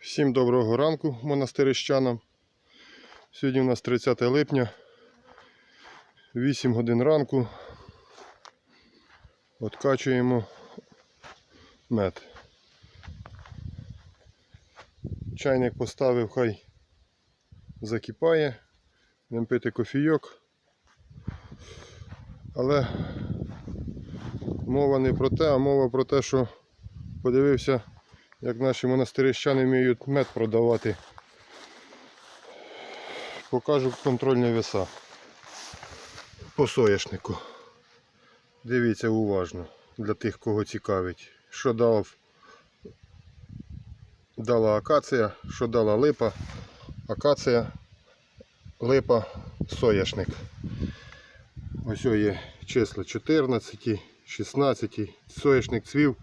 Всім доброго ранку монастирищанам. Сьогодні у нас 30 липня, 8 годин ранку. Откачуємо мед. Чайник поставив, хай закипає. Будемо пити кофійок. Але мова не про те, а мова про те, що подивився як наші монастирищани вміють мед продавати. Покажу контрольні веса по соняшнику. Дивіться уважно для тих, кого цікавить. Що дав дала акація, що дала липа, акація, липа, соняшник. Ось є числа 14, 16, соняшник цвів,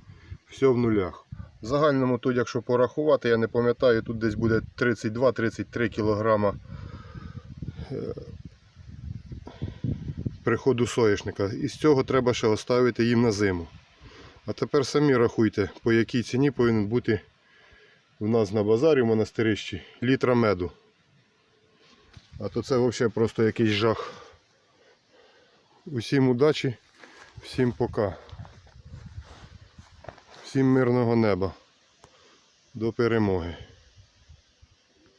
все в нулях. В загальному тут, якщо порахувати, я не пам'ятаю, тут десь буде 32-33 кг приходу соняшника. І з цього треба ще оставити їм на зиму. А тепер самі рахуйте, по якій ціні повинен бути у нас на базарі в монастирищі літра меду. А то це взагалі просто якийсь жах. Усім удачі, всім пока. Всім мирного неба. До перемоги.